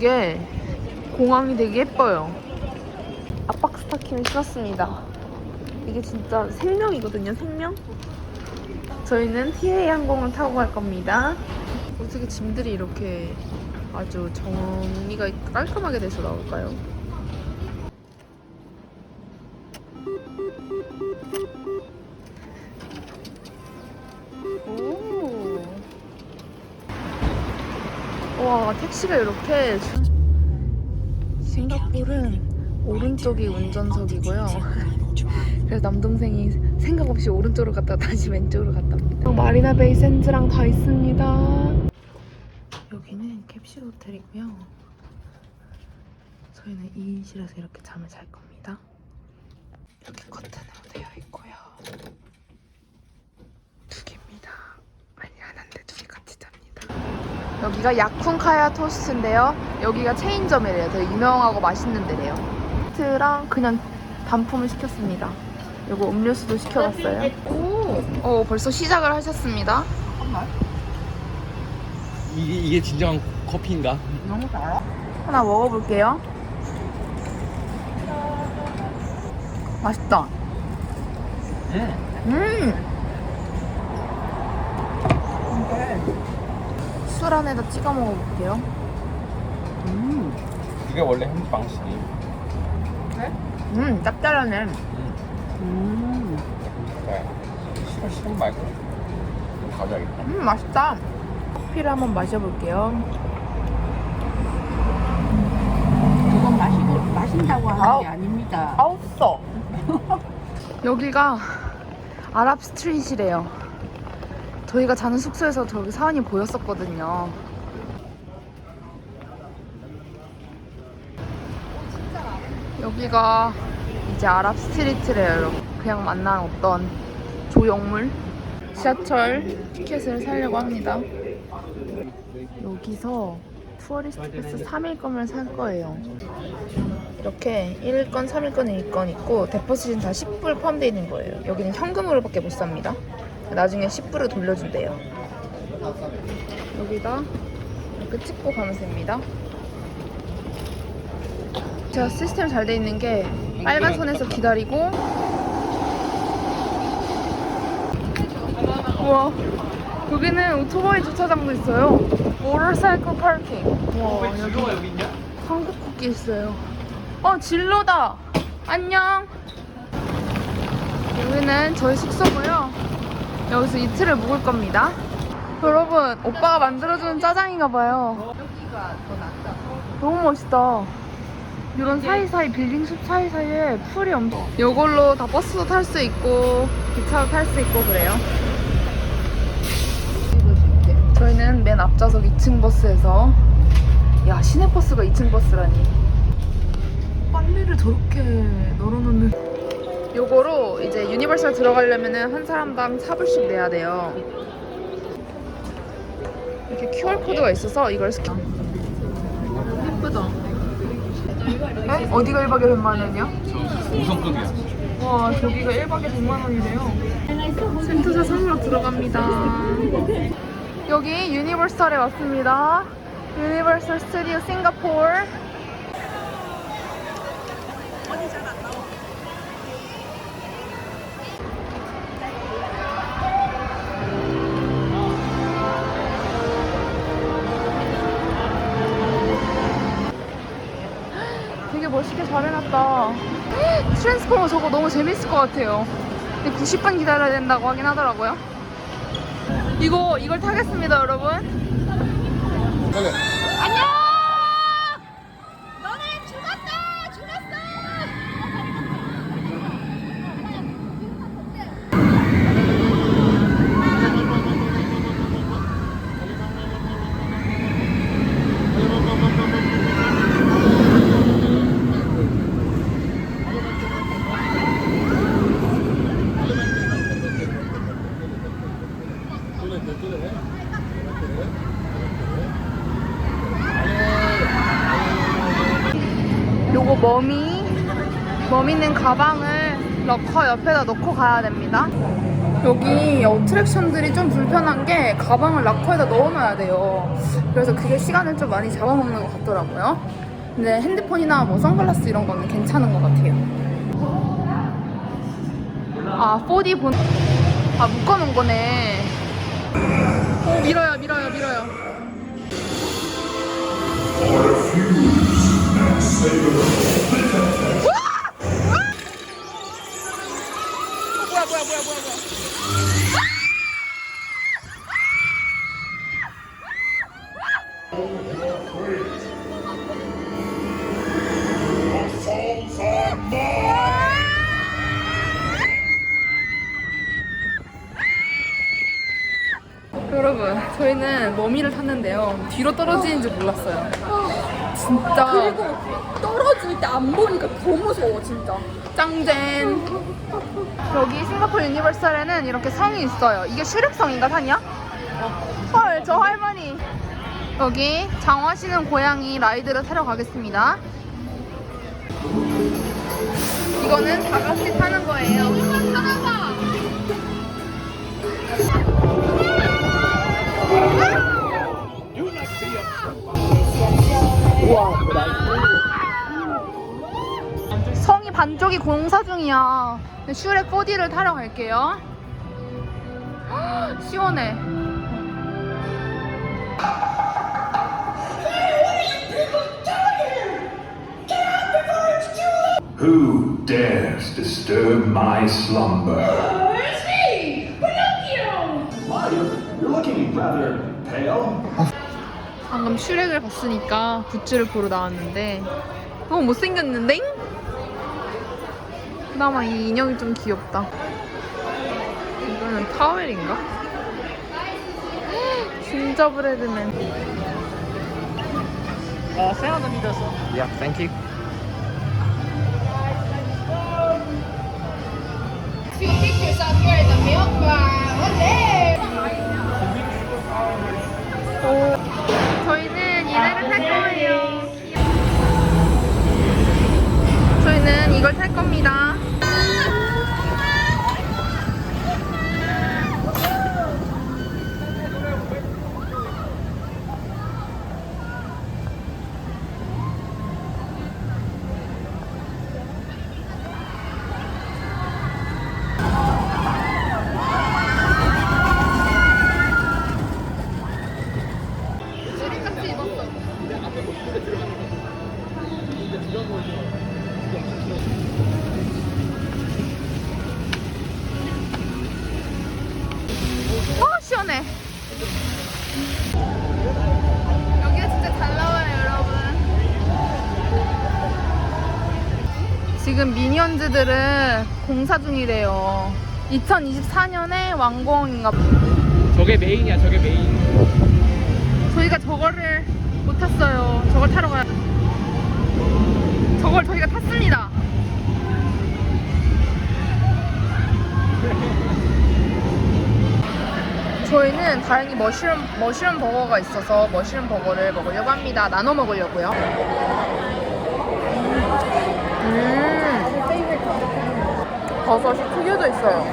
되게 공항이 되게 예뻐요. 압박 스타킹을 신었습니다. 이게 진짜 생명이거든요, 생명. 저희는 TA 항공을 타고 갈 겁니다. 어떻게 짐들이 이렇게 아주 정리가 깔끔하게 돼서 나올까요? 택시가 이렇게 싱가포르는 오른쪽이 운전석이고요. 그래서 남동생이 생각 없이 오른쪽으로 갔다 다시 왼쪽으로 갔답니다. 마리나 베이 샌즈랑 다 있습니다. 여기는 캡슐 호텔이고요. 저희는 2인실에서 이렇게 잠을 잘 겁니다. 여기 커튼으로 되어 있고요. 두 개입니다. 아니 하나인데 두 개 같이 잡니다. 여기가 야쿤카야 토스트인데요. 여기가 체인점이래요. 되게 유명하고 맛있는 데래요. 토스트랑 그냥 단품을 시켰습니다. 요거 음료수도 시켜봤어요. 오, 어, 벌써 시작을 하셨습니다. 이게, 이게 진정한 커피인가? 하나 먹어볼게요. 맛있다. 응. 음. 술 안에다 찍어 먹어볼게요. 음. 이게 원래 한국 방식이. 음, 짭짤하네. 음. 그래. 시간 시간 말고 가져야겠다. 음, 맛있다. 커피를 한번 마셔볼게요. 그건 마시고 마신다고 하는 아우. 게 아닙니다. 아우, 써. 여기가 아랍 스트릿이래요. 저희가 자는 숙소에서 저기 사원이 보였었거든요. 여기가 이제 아랍 스트리트래요, 여러분. 그냥 만난 어떤 조형물. 지하철 티켓을 사려고 합니다. 여기서 투어리스트 패스 3일권을 살 거예요. 이렇게 1건, 3일권, 1건 있고 데포시트는 다 10불 포함되어 있는 거예요. 여기는 현금으로밖에 못 삽니다. 나중에 10불을 돌려준대요. 여기다 이렇게 찍고 가면 됩니다. 제가 시스템 잘 돼 있는 게 빨간 선에서 기다리고 우와 여기는 오토바이 주차장도 있어요. 모터사이클 파킹. 와 여기? 한국 국기 있어요. 어, 진로다. 안녕. 여기는 저희 숙소고요. 여기서 이틀을 묵을 겁니다. 여러분, 오빠가 만들어주는 짜장인가 봐요. 여기가 더 낫다. 너무 멋있다. 이런 사이사이 빌딩 숲 사이사이에 풀이 엄청. 이걸로 다 버스도 탈 수 있고 기차도 탈 수 있고 그래요. 저희는 맨 앞좌석 2층 버스에서 야 시내 버스가 2층 버스라니 빨래를 저렇게 널어놓는 요거로 이제 유니버설 들어가려면은 한 사람당 4불씩 내야 돼요. 이렇게 QR코드가 있어서 이걸 스캔 예쁘다. 에? 어디가 1박에 100만 원이야? 5성급이야. 와 저기가 1박에 100만 원이래요. 센터사 상으로 들어갑니다. 여기 유니버설에 왔습니다. 유니버설 스튜디오 싱가포르. 되게 트랜스포머 저거 너무 재밌을 것 같아요. 근데 90분 기다려야 된다고 하긴 하더라고요. 이거, 이걸 타겠습니다, 여러분. 안녕! 너네 죽었어! 죽었어! 요거 머미 머미는 가방을 러커 옆에다 놓고 가야 됩니다. 여기 어트랙션들이 좀 불편한 게 가방을 락커에다 넣어놔야 돼요. 그래서 그게 시간을 좀 많이 잡아먹는 것 같더라고요. 근데 핸드폰이나 뭐 선글라스 이런 거는 괜찮은 것 같아요. 아, 4D 본, 아, 묶어놓은 거네. 오, 밀어요, 밀어요, 밀어요. 여러분, 저희는 머미를 탔는데요. 뒤로 떨어지는 줄 몰랐어요. 진짜. 그리고 떨어질 때 안 보니까 더 무서워 진짜. 짱젠. 여기 싱가포르 유니버설에는 이렇게 성이 있어요. 이게 슈렉성인가 산이야? 헐, 저 할머니. 여기 장화시는 고양이 라이드를 타러 가겠습니다. 이거는 다 같이 타는 거예요. 타봐. 성이 반쪽이 공사 중이야. 슈렉 4D를 타러 갈게요. 헉, 시원해. Who dares disturb my slumber? Why, you're, you're looking rather pale. 방금 슈렉을 봤으니까 굿즈를 보러 나왔는데 너무 못생겼는데? 그나마 이 인형이 좀 귀엽다. 이거는 타웰인가? 진저브레드맨. 어, 세아도 믿었어. 야, 땡큐. 저희는 이걸 탈 겁니다. 시원해. 여기가 진짜 잘 나와요, 여러분. 지금 미니언즈들은 공사 중이래요. 2024년에 완공인가 봐. 저게 메인이야, 저게 메인. 저희가 저거를 못 탔어요. 저걸 타러 가야. 저걸 저희가 탔습니다. 저희는 다행히 머쉬룸, 머쉬룸 버거가 있어서 머쉬룸 버거를 먹으려고 합니다. 나눠 먹으려고요. 음. 버섯이 튀겨져 있어요.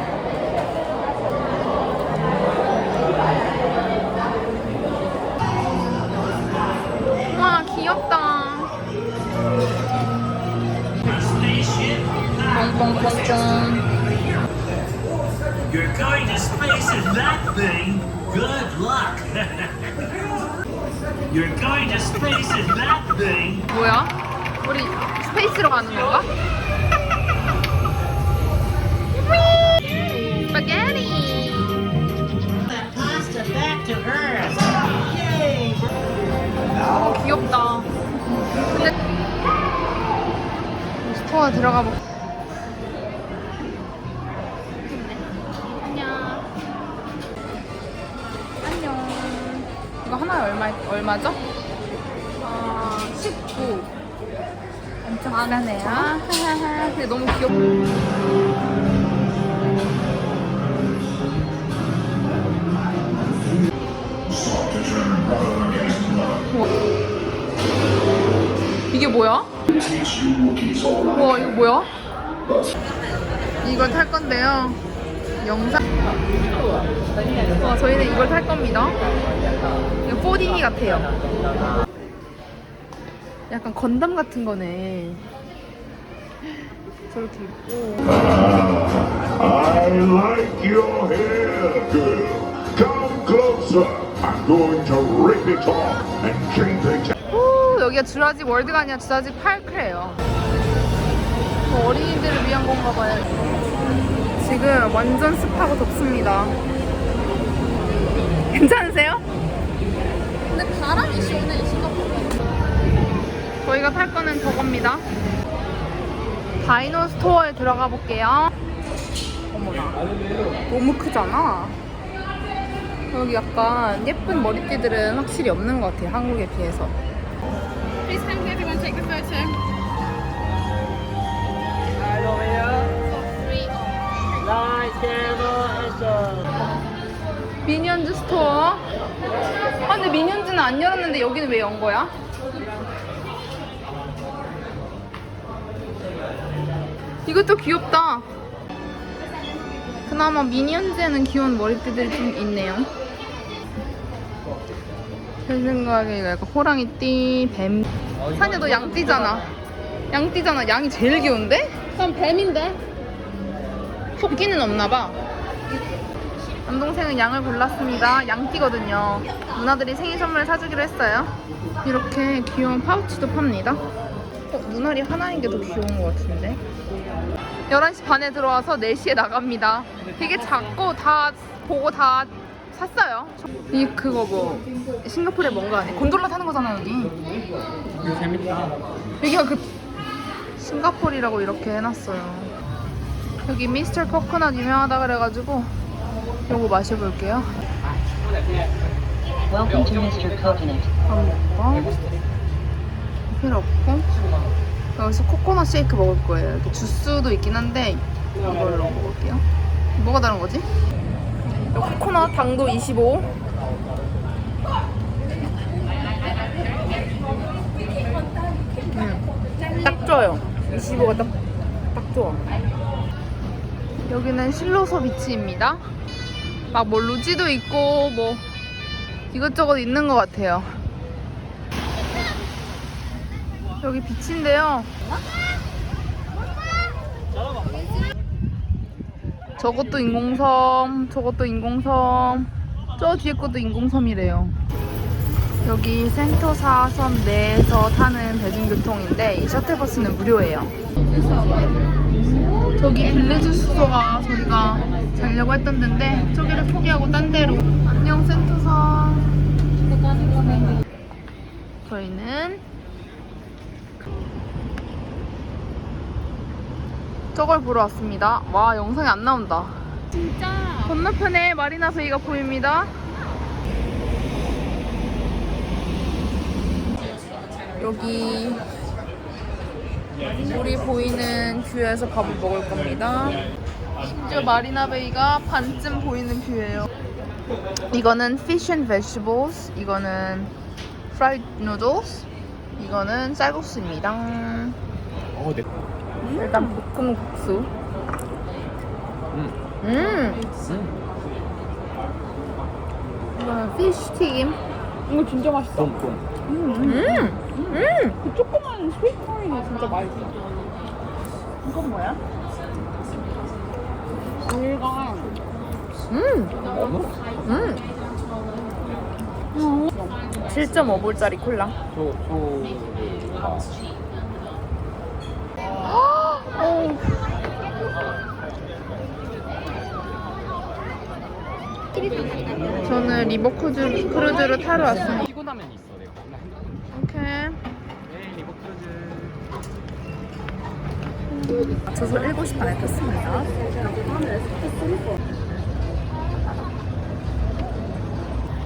와 귀엽다. 뽕뽕뽕뽕. You're going to space in that thing? Good luck. You're going to space in that thing? 뭐야? 우리 스페이스로 가는 건가? 스파게티. That pasta back to Earth. Yay! 어 귀엽다. 근데 스토어 들어가 보. 안 얼마 얼마죠? 아 19. 엄청 비싸네요. 하하하. 근데 너무 귀엽. 이게 뭐야? 와 이거 뭐야? 이걸 탈 건데요. 영상. 와, 저희는 이걸 탈 겁니다. 이거 4D 같아요. 약간 건담 같은 거네. 저렇게 입고. I like your hair, girl. Come closer. I'm going to rip it off and change it. 오, 여기가 주라지 월드가 아니라 주라지 파크래요. 뭐 어린이들을 위한 건가 봐요. 지금 완전 습하고 덥습니다. 괜찮으세요? 근데 바람이 시원해 싱가포르. 저희가 탈 거는 저겁니다. 다이노 스토어에 들어가 볼게요. 어머나. 너무 크잖아. 여기 약간 예쁜 머리띠들은 확실히 없는 것 같아요. 한국에 비해서. Please can everyone take the photo? 미니언즈 스토어. 아, 근데 미니언즈는 안 열었는데 여기는 왜 연 거야? 이것도 귀엽다. 그나마 미니언즈에는 귀여운 머리띠들이 좀 있네요. 제 생각에 이거 약간 호랑이띠, 뱀. 사냐, 너 양띠잖아. 양띠잖아. 양이 제일 귀여운데? 그럼 뱀인데? 토끼는 없나 봐. 남동생은 양을 골랐습니다. 양띠거든요. 누나들이 생일 선물 사주기로 했어요. 이렇게 귀여운 파우치도 팝니다. 어, 눈알이 하나인 게 더 귀여운 것 같은데. 11시 반에 들어와서 4시에 나갑니다. 되게 작고 다 보고 다 샀어요. 이 그거 뭐 싱가포르에 뭔가 곤돌라 타는 거잖아 여기. 이거 재밌다. 여기가 그 싱가포르라고 이렇게 해놨어요. 여기 미스터 코코넛 유명하다 그래가지고 요거 마셔볼게요. Welcome to Mr. Coconut. 한 번. 필요 없고 여기서 코코넛 쉐이크 먹을 거예요. 이렇게 주스도 있긴 한데 이걸로 먹을게요. 뭐가 다른 거지? 요 코코넛 당도 25. 음, 딱 좋아요. 25가 딱, 딱 좋아. 여기는 실로서 비치입니다. 막 뭐 루지도 있고 뭐 이것저것 있는 것 같아요. 여기 비치인데요. 저것도 인공섬, 저것도 인공섬, 저 뒤에 것도 인공섬이래요. 여기 센토사 섬 내에서 타는 대중교통인데 이 셔틀버스는 무료예요. 저기 빌리지 숙소가 저희가 자려고 했던 데인데 저기를 포기하고 딴 데로. 안녕 센토사. 저희는 저걸 보러 왔습니다. 와 영상이 안 나온다. 진짜. 건너편에 마리나 베이가 보입니다 여기 물이 보이는 뷰에서 밥을 먹을 겁니다. 심지어 마리나 베이가 반쯤 보이는 뷰예요. 이거는 fish and vegetables, 이거는 fried noodles, 이거는 쌀국수입니다. 어, 네. 일단 볶음 국수. 음. 음. 이거는 fish 튀김. 이거 진짜 맛있어. 좀, 좀. 음. 음. 그 조그만 스위트코인이 진짜 맛있어. 이건 뭐야? 이건 음. 어묵? 음. 7.5불짜리 콜라. 소, 소. 아. 오. 저는 리버 크루즈, 크루즈를 타러 왔습니다. 피곤하면 있어, 내가. 오케이. 네, 리버 크루즈. 맞춰서 7시 반에 탔습니다.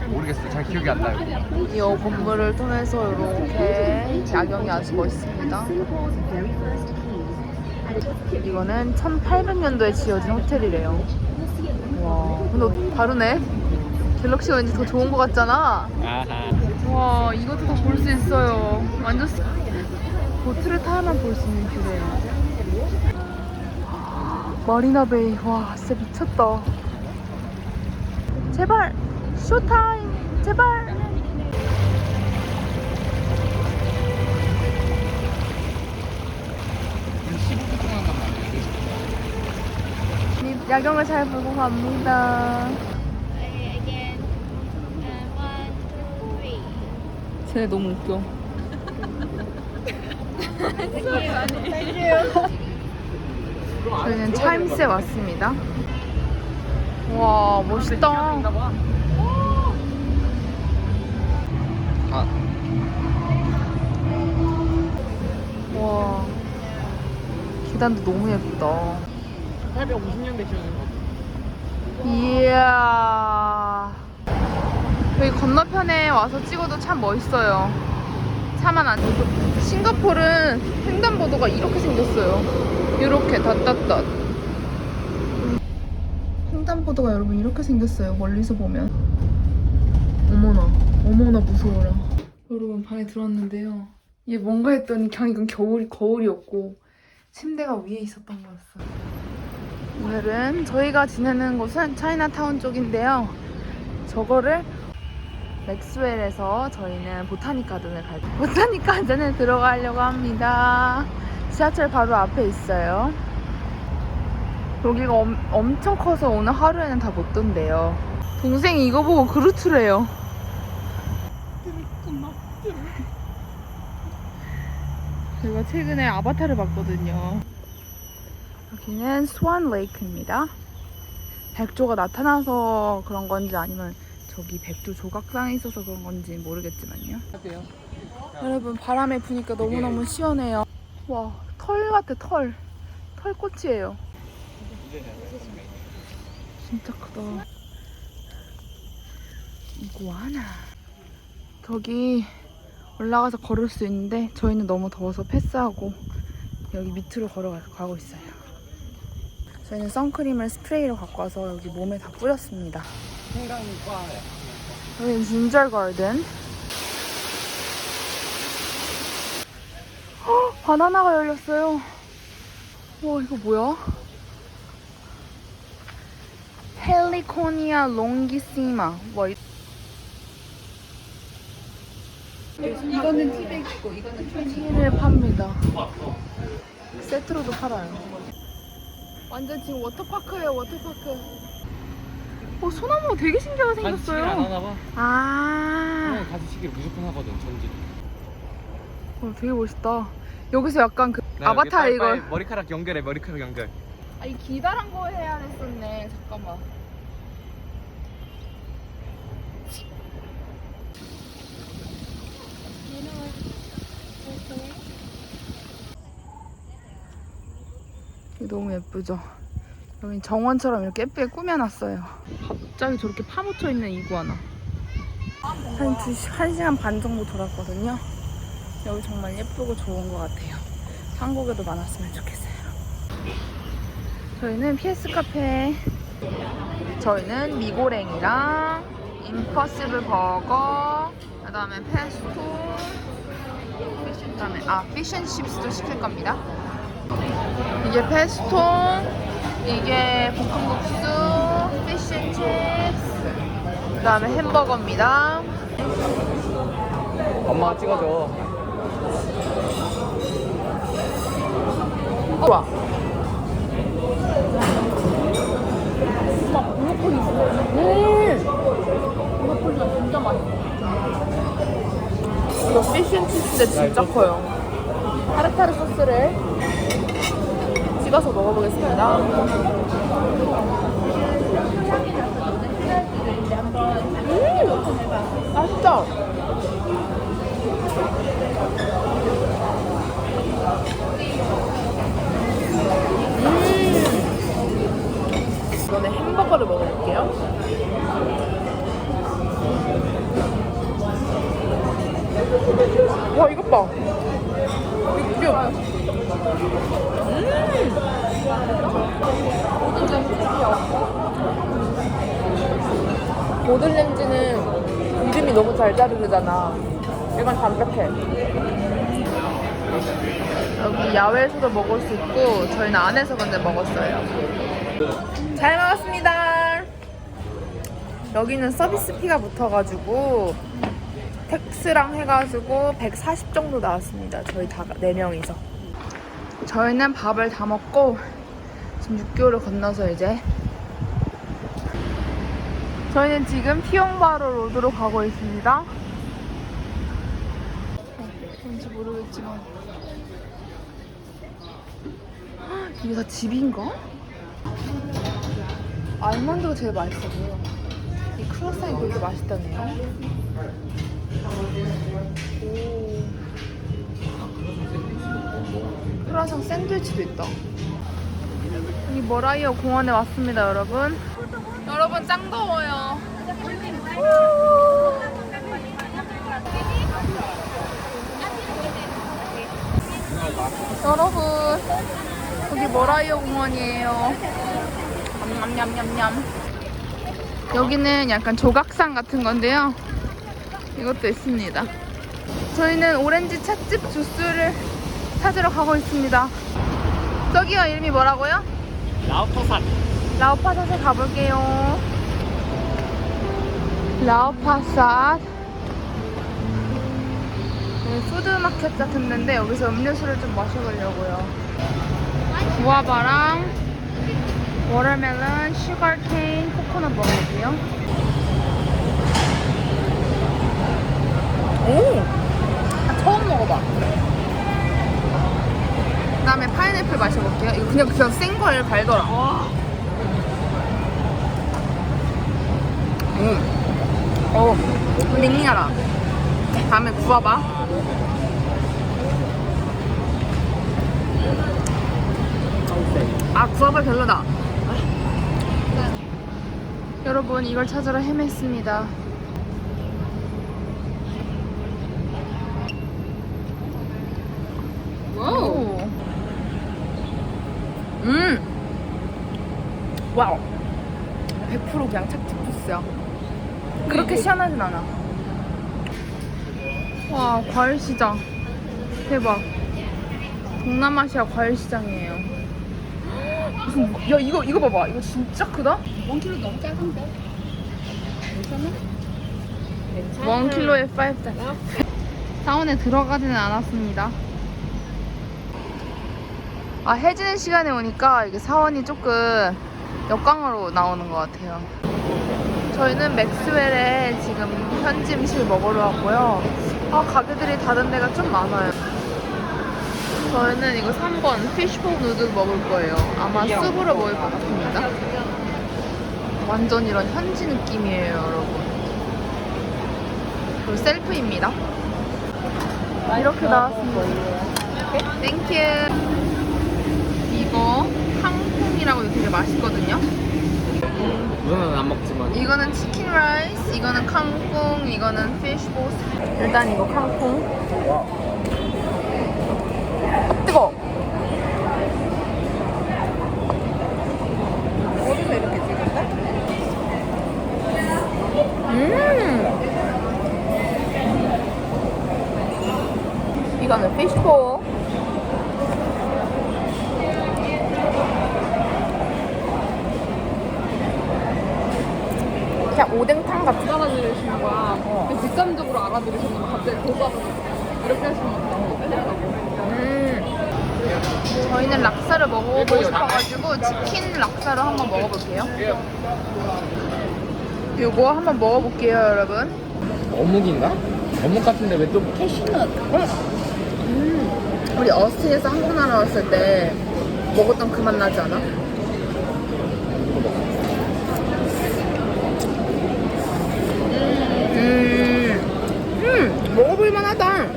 모르겠어요. 잘 기억이 안 나요. 이 건물을 통해서 이렇게 야경이 아주 멋있습니다. 이거는 1800년도에 지어진 호텔이래요. 와, 근데 다르네. 갤럭시가 왠지 더 좋은 것 같잖아. 아하. 와, 이것도 다볼수 있어요. 완전 스- 보트를 타야만 볼 수 있는 뷰래요. 마리나베이. 와 진짜 미쳤다. 제발 쇼타임. 제발. 야경을 잘 보고 갑니다. 쟤네 너무 웃겨 저희는 차임스에 왔습니다. 와 멋있다. 아, 와 계단도 너무 예쁘다. 850년대 기억인 거. 이야. 여기 건너편에 와서 찍어도 참 멋있어요 차만 안 싱가포르는 횡단보도가 이렇게 생겼어요. 이렇게 닷닷닷. 횡단보도가 여러분 이렇게 생겼어요 멀리서 보면. 어머나 어머나 무서워라. 여러분 방에 들어왔는데요. 이게 뭔가 했더니 그냥 이건 겨울, 거울이었고 침대가 위에 있었던 거였어요. 오늘은 저희가 지내는 곳은 차이나타운 쪽인데요. 저거를 맥스웰에서 저희는 보타닉 가든을 갈 보타닉 가든에 들어가려고 합니다. 지하철 바로 앞에 있어요. 여기가 엄, 엄청 커서 오늘 하루에는 다 못 돈대요. 동생이 이거 보고 그루트래요. 제가 최근에 아바타를 봤거든요. 여기는 스완 레이크입니다. 백조가 나타나서 그런 건지 아니면 저기 백조 조각상에 있어서 그런 건지 모르겠지만요. 여러분 바람에 부니까 너무너무 시원해요. 와, 털 같아, 털. 털꽃이에요. 진짜 크다. 이구아나. 저기 올라가서 걸을 수 있는데 저희는 너무 더워서 패스하고 여기 밑으로 걸어가고 있어요. 저희는 선크림을 스프레이로 갖고 와서 여기 몸에 다 뿌렸습니다. 여기는 진절 가든. 헉, 바나나가 열렸어요. 와 이거 뭐야? 헬리코니아 롱기시마. 와 이... 이거는 티백이고 이거는. 티를 팝니다. 세트로도 팔아요. 완전 지금 워터파크예요, 워터파크. 어, 소나무가 되게 신기하게 간식을 안 생겼어요. 하나 봐. 아, 그냥 가지치기를 무조건 하거든, 전지. 어, 되게 멋있다. 여기서 약간 그 네, 아바타 이거. 머리카락 연결해, 머리카락 연결. 아, 이 기다란 거 해야 됐었네. 잠깐만. 너무 예쁘죠? 여기 정원처럼 이렇게 예쁘게 꾸며놨어요. 갑자기 저렇게 파묻혀 있는 이구아나. 한, 두, 시- 한 시간 반 정도 돌았거든요. 여기 정말 예쁘고 좋은 것 같아요. 한국에도 많았으면 좋겠어요. 저희는 PS 카페. 저희는 미고랭이랑 임퍼시블 버거, 그 다음에 페스토, 그 다음에 아 피쉬앤칩스도 시킬 겁니다. 이게 페스토, 이게 볶음국수, 그 다음에 햄버거입니다. 엄마가 찍어줘. 우와. 브로콜리가 진짜 맛있어. 이거 피쉬앤칩스인데 진짜 커요. 타르타르 소스를 찍어서 먹어보겠습니다. 음, 맛있다. 이번에 햄버거를 먹어볼게요. 와 이것 봐. 육즙. 음. 보들렌즈는 이름이 너무 잘 자르잖아. 이건 담백해. 여기 야외에서도 먹을 수 있고 저희는 안에서 근데 먹었어요. 잘 먹었습니다. 여기는 서비스 피가 붙어가지고 텍스랑 해가지고 140 정도 나왔습니다. 저희 다 4명이서. 저희는 밥을 다 먹고 지금 6개월을 건너서 이제 저희는 지금 티용바로 로드로 가고 있습니다. 뭔지 모르겠지만 헉, 이게 다 집인가? 알만드가 제일 맛있어 보여. 이 크로상이 그렇게 맛있다네요. 오. 크로상 샌드위치도 있다. 이 머라이어 공원에 왔습니다, 여러분. 여러분 짱 더워요. 여러분 여기 머라이어 공원이에요. 냠냠냠냠냠. 여기는 약간 조각상 같은 건데요. 이것도 있습니다. 저희는 오렌지 찻집 주스를 찾으러 가고 있습니다. 저기요 이름이 뭐라고요? 라우터산. 라오파삿에 가볼게요. 라오파삿. 네, 푸드마켓 같은 데인데 여기서 음료수를 좀 마셔보려고요. 구아바랑 워터멜론, 슈가케인, 코코넛 먹어볼게요. 오! 아, 처음 먹어봐. 그 다음에 파인애플 마셔볼게요. 이거 그냥 그냥 생걸 갈더라. 음. 어, 닝닝하다. 다음에 구워봐. 아, 구워봐 별로다. 여러분, 이걸 찾으러 헤맸습니다. 와우. 음. 와우. 100% 그냥 착즙 주스야. 그렇게 시원하진 않아. 와, 과일 시장. 대박. 동남아시아 과일 시장이에요. 무슨, 야, 이거, 이거 봐봐. 이거 진짜 크다? 1kg 너무 작은데? 괜찮아? 1킬로에 5달. 사원에 들어가지는 않았습니다. 아, 해지는 시간에 오니까 이게 사원이 조금 역광으로 나오는 것 같아요. 저희는 맥스웰에 지금 현지 음식을 먹으러 왔고요. 아, 가게들이 닫은 데가 좀 많아요. 저희는 이거 3번 피쉬퐁 누들 먹을 거예요. 아마 쑥으로 먹을 것 같습니다. 완전 이런 현지 느낌이에요, 여러분. 그리고 셀프입니다. 이렇게 나왔습니다. 땡큐. 이거 캉콩이라고 되게 맛있거든요. 이거는 안 먹지만. 이거는 치킨 라이스, 이거는 캉콩, 이거는 피쉬볼. 일단 이거 캉콩. 뜨거. 어디서 이렇게 찍었어? 음. 이거는 피쉬볼. 그냥 오뎅탕 같은. 알아들으시는 거야. 근데 직감적으로 알아들으시는 거 갑자기 고가 이렇게 하시는 거 음. 저희는 락사를 먹어보고 싶어가지고 치킨 락사를 한번 먹어볼게요. 요거 한번 먹어볼게요, 여러분. 어묵인가? 어묵 같은데 왜 또 캐시넛? 우리 어스에서 한국 나라 왔을 때 먹었던 그 맛 나지 않아? 음, 음, 먹어볼 만 하다.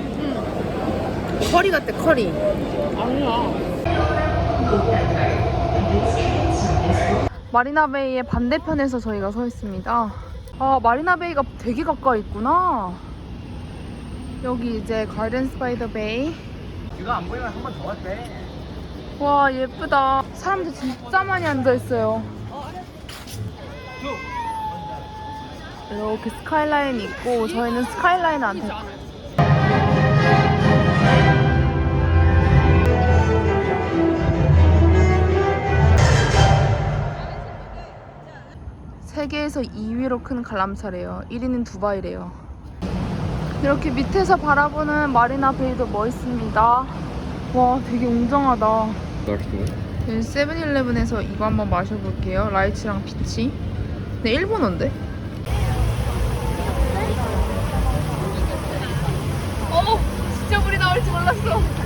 커리 같아, 커리. 마리나베이의 반대편에서 저희가 서 있습니다. 아, 마리나베이가 되게 가까이 있구나. 여기 이제 가든 스파이더 베이. 이거 안 보이면 한 번 더 왔대. 와 예쁘다 사람들 진짜 많이 앉아있어요 이렇게 스카이라인이 있고 저희는 스카이라인 안 타요 세계에서 2위로 큰 관람차래요. 1위는 두바이래요. 이렇게 밑에서 바라보는 마리나 베이도 멋있습니다. 와, 되게 웅장하다. 여기 세븐일레븐에서 이거 한번 마셔볼게요. 라이츠랑 피치. 네, 일본어인데? 어, 진짜 물이 나올 줄 몰랐어.